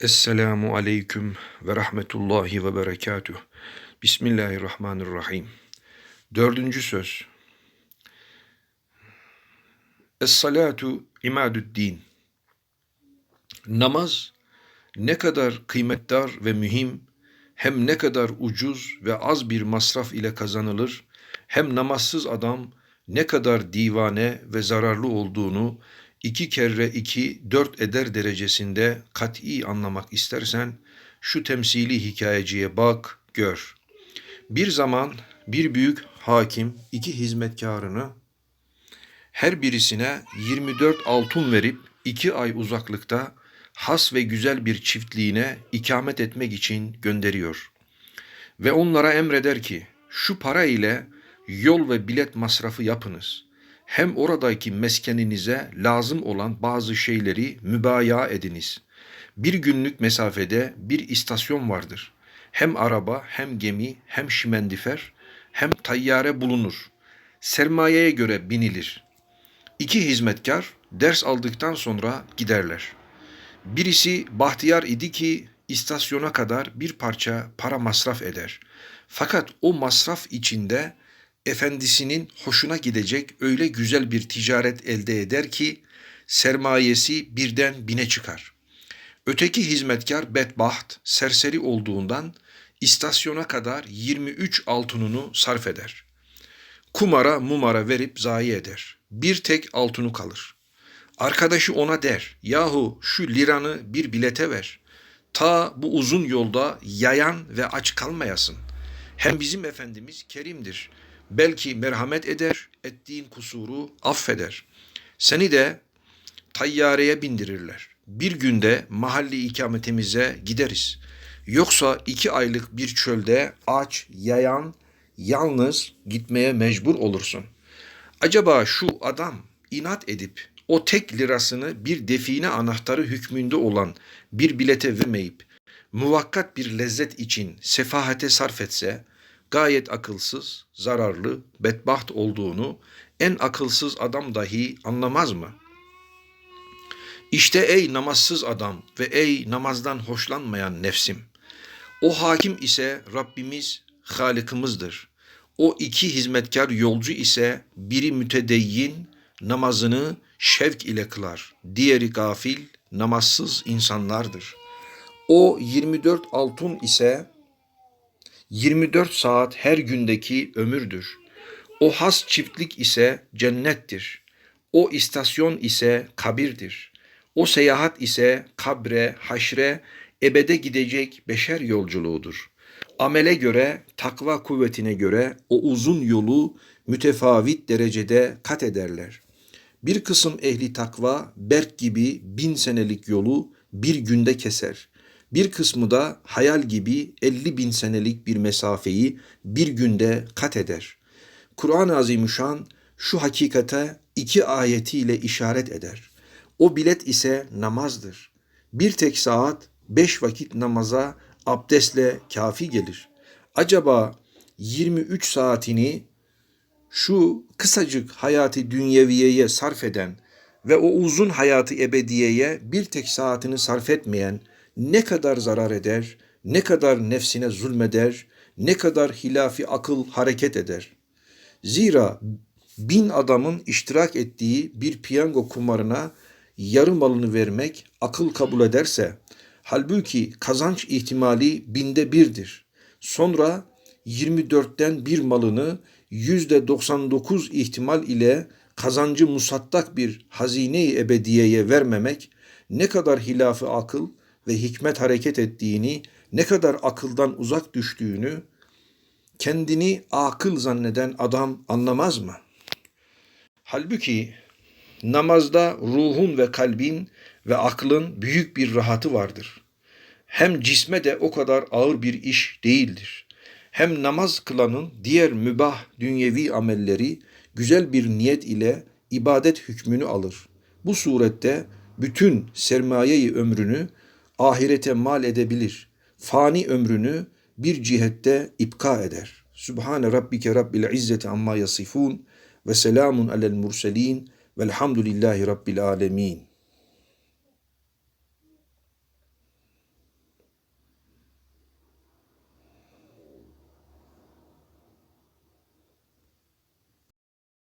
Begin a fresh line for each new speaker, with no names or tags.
Esselamu aleyküm ve rahmetullahi ve berekatuh. Bismillahirrahmanirrahim. Dördüncü söz. Es-salatu imadüddin. Namaz ne kadar kıymetdar ve mühim, hem ne kadar ucuz ve az bir masraf ile kazanılır, hem namazsız adam ne kadar divane ve zararlı olduğunu iki kere iki dört eder derecesinde kat'i anlamak istersen şu temsili hikayeciye bak, gör. Bir zaman bir büyük hakim iki hizmetkarını her birisine 24 altın verip iki ay uzaklıkta has ve güzel bir çiftliğine ikamet etmek için gönderiyor. Ve onlara emreder ki şu para ile yol ve bilet masrafı yapınız. Hem oradaki meskeninize lazım olan bazı şeyleri mübaya ediniz. Bir günlük mesafede bir istasyon vardır. Hem araba, hem gemi, hem şimendifer, hem tayyare bulunur. Sermayeye göre binilir. İki hizmetkar ders aldıktan sonra giderler. Birisi bahtiyar idi ki istasyona kadar bir parça para masraf eder. Fakat o masraf içinde efendisinin hoşuna gidecek öyle güzel bir ticaret elde eder ki sermayesi birden bine çıkar. Öteki hizmetkar bedbaht, serseri olduğundan istasyona kadar 23 altınını sarf eder. Kumara mumara verip zayi eder. Bir tek altını kalır. Arkadaşı ona der, yahu şu liranı bir bilete ver. Ta bu uzun yolda yayan ve aç kalmayasın. Hem bizim Efendimiz kerimdir. Belki merhamet eder, ettiğin kusuru affeder. Seni de tayyareye bindirirler. Bir günde mahalli ikametimize gideriz. Yoksa iki aylık bir çölde aç, yayan, yalnız gitmeye mecbur olursun. Acaba şu adam inat edip o tek lirasını bir define anahtarı hükmünde olan bir bilete vermeyip muvakkat bir lezzet için sefahate sarf etse gayet akılsız, zararlı, bedbaht olduğunu en akılsız adam dahi anlamaz mı? İşte ey namazsız adam ve ey namazdan hoşlanmayan nefsim. O hakim ise Rabbimiz, Halikimizdir. O iki hizmetkar yolcu ise biri mütedeyyin, namazını şevk ile kılar. Diğeri gafil, namazsız insanlardır. O 24 altın ise 24 saat her gündeki ömürdür. O has çiftlik ise cennettir. O istasyon ise kabirdir. O seyahat ise kabre, haşre, ebede gidecek beşer yolculuğudur. Amele göre, takva kuvvetine göre o uzun yolu mütefavit derecede kat ederler. Bir kısım ehli takva berk gibi bin senelik yolu bir günde keser. Bir kısmı da hayal gibi 50 bin senelik bir mesafeyi bir günde kat eder. Kur'an-ı Azimüşşan şu hakikate iki ayetiyle işaret eder. O bilet ise namazdır. Bir tek saat beş vakit namaza abdestle kafi gelir. Acaba 23 saatini şu kısacık hayatı dünyeviyeye sarf eden ve o uzun hayatı ebediyeye bir tek saatini sarf etmeyen ne kadar zarar eder, ne kadar nefsine zulmeder, ne kadar hilafi akıl hareket eder. Zira bin adamın iştirak ettiği bir piyango kumarına yarı malını vermek akıl kabul ederse, halbuki kazanç ihtimali binde birdir. Sonra 24'ten bir malını yüzde 99 ihtimal ile kazancı musattak bir hazine-i ebediyeye vermemek ne kadar hilafı akıl ve hikmet hareket ettiğini, ne kadar akıldan uzak düştüğünü kendini akıl zanneden adam anlamaz mı? Halbuki namazda ruhun ve kalbin ve aklın büyük bir rahatı vardır. Hem cisme de o kadar ağır bir iş değildir. Hem namaz kılanın diğer mübah dünyevi amelleri güzel bir niyet ile ibadet hükmünü alır. Bu surette bütün sermayeyi ömrünü ahirete mal edebilir. Fani ömrünü bir cihette ipka eder. Sübhane Rabbike Rabbil İzzeti amma yasifun ve selamun alel murselin velhamdülillahi Rabbil alemin.